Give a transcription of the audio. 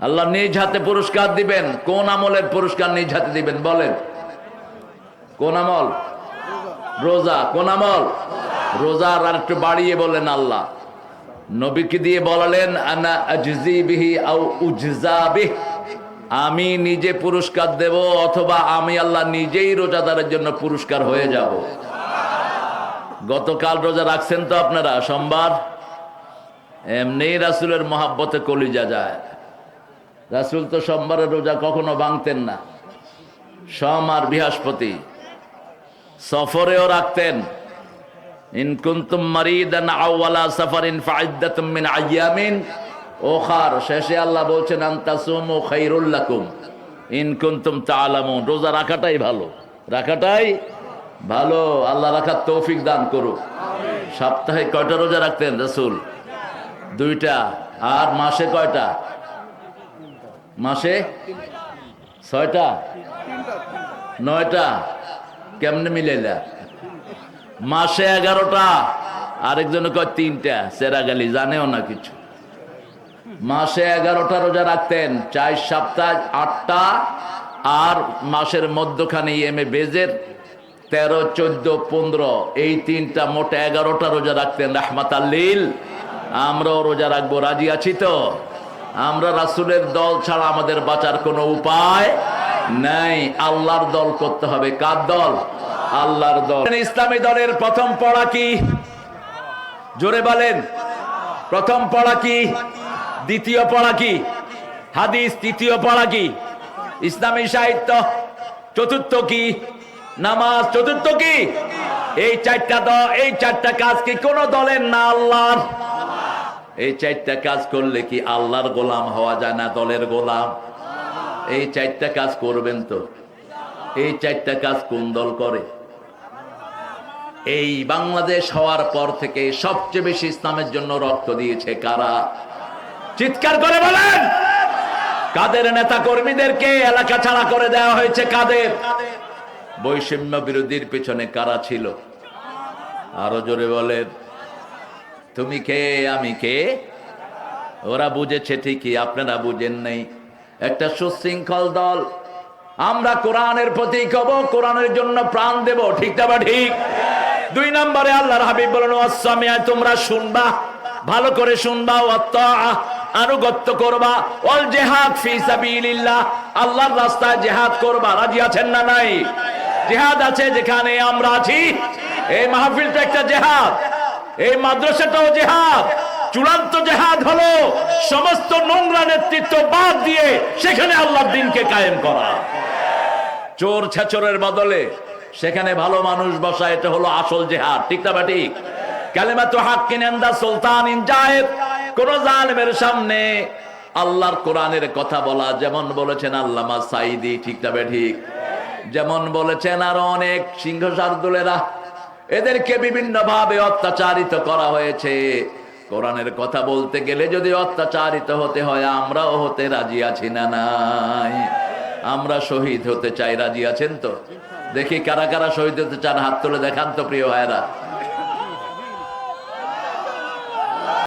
আল্লাহ নিজ হাতে পুরস্কার দিবেন। কোন আমলের পুরস্কার নিজ হাতে দিবেন? বলেন। কোন আমল? রোজা। কোন আমল? রোজার আর একটু বাড়িয়ে বলেন আল্লাহ। নবীকে দিয়ে বলালেন, আনা আজজি বিহি আও আমি নিজে পুরস্কার দেব অথবা আমি আল্লাহ নিজেই রোজাদারের জন্য পুরস্কার হয়ে যাব। গতকাল রোজা রাখছেন তো আপনারা? সোমবার? এমনি রাসুলের মহাব্বতে কলিজা যায়। রাসুল তো সোমবারের রোজা কখনো ভাঙতেন না। সোম আর বৃহস্পতি। সফরেও রাখতেন। মিন আইয়ামিন। শেষে আল্লাহ বলছেন তাআলামুন। রোজা রাখাটাই ভালো। রাখাটাই ভালো। আল্লাহ রাখার তৌফিক দান করুক। সপ্তাহে কয়টা রোজা রাখতেন রাসূল? দুইটা। আর মাসে কয়টা? মাসে? ছয়টা? নয়টা? কেমনে মিলাইলা? মাসে এগারোটা। আরেকজন কয় তিনটা। সেরা গালি জানেও না কিছু। মাসে এগারোটা রোজা রাখতেন, চার সপ্তাহ আটটা, আর মাসের মধ্যখানে এমে বেজের তেরো, চোদ্দ, পনেরো, এই তিনটা মোট এগারোটা রোজা রাখতেন রাহমাত আল্লিল আমরাও রোজা রাখব, রাজি আছি তো? আমরা রাসুলের দল ছাড়া আমাদের বাঁচার কোনো উপায় নাই। আল্লাহর দল করতে হবে। কার দল? আল্লাহর দল। ইসলামী দলের প্রথম পড়া কি? জোরে বলেন। প্রথম পড়া কি? দ্বিতীয় পড়া কি? হাদিস তৃতীয় পড়া কি? ইসলামী সাহিত্য চতুর্থ কি? নামাজ চতুর্থ কি? এই চারটা দল এই চারটা কাজ কি কোন দলের না আল্লাহর? এই চারটা কাজ করলে কি আল্লাহর গোলাম হওয়া যায় না দলের গোলাম? এই চারটা কাজ করবেন তো। এই চারটা কাজ কোন দল করে? এই বাংলাদেশ হওয়ার পর থেকে সবচেয়ে বেশি ইসলামের জন্য রক্ত দিয়েছে কারা? চিৎকার করে বলেন! কাদের নেতা কর্মীদেরকে এলাকা ছাড়া করে দেওয়া হয়েছে কাদের? বৈষম্য বিরোধীর পেছনে কারা ছিল? আরও জোরে বলেন। তুমি কে, আমি কে? ওরা বুঝেছে ঠিকই, আপনারা বুঝেন নেই। একটা সুশৃঙ্খল দল। আমরা কোরআনের প্রতি কব কোরআনের জন্য প্রাণ দেব, ঠিক না বা ঠিক? দুই নম্বরে আল্লাহর হাবিব বলেন অসামিয়া তোমরা শুনবা, ভালো করে শুনবা আনুগত্য করবা অল জেহাদ আল্লাহর রাস্তায় জেহাদ করবা, রাজি আছেন না নাই? জেহাদ আছে যেখানে আমরা আছি। এই মাহফিলটা একটা জেহাদ। এই মাদ্রাসাটাও জেহাদ, চূড়ান্ত জেহাদ হলো, সমস্ত নোংরা নেতৃত্ব বাদ দিয়ে সেখানে আল্লাহর দিনকে কায়েম করা। চোর ছেচরের বদলে সেখানে ভালো মানুষ বসা, এটা হলো আসল জেহাদ, ঠিক না ঠিক কালেমা তো হাক কিনেন্দা সুলতান ইন জায়েদ, কোন জালেমের সামনে আল্লাহর কোরআনের কথা বলা, যেমন বলেছেন আল্লামা সাইদি ঠিক না ঠিক যেমন বলেছেন আরও অনেক সিংহ শার্দুলেরা এদেরকে বিভিন্ন ভাবে অত্যাচারিত করা হয়েছে। কোরআনের কথা বলতে গেলে যদি অত্যাচারিত হতে হয়, আমরাও হতে রাজি আছি না নাই? আমরা শহীদ হতে চাই, রাজি আছেন তো? দেখি কারা কারা শহীদ হতে চান, হাত তুলে দেখান তো প্রিয় ভাইরা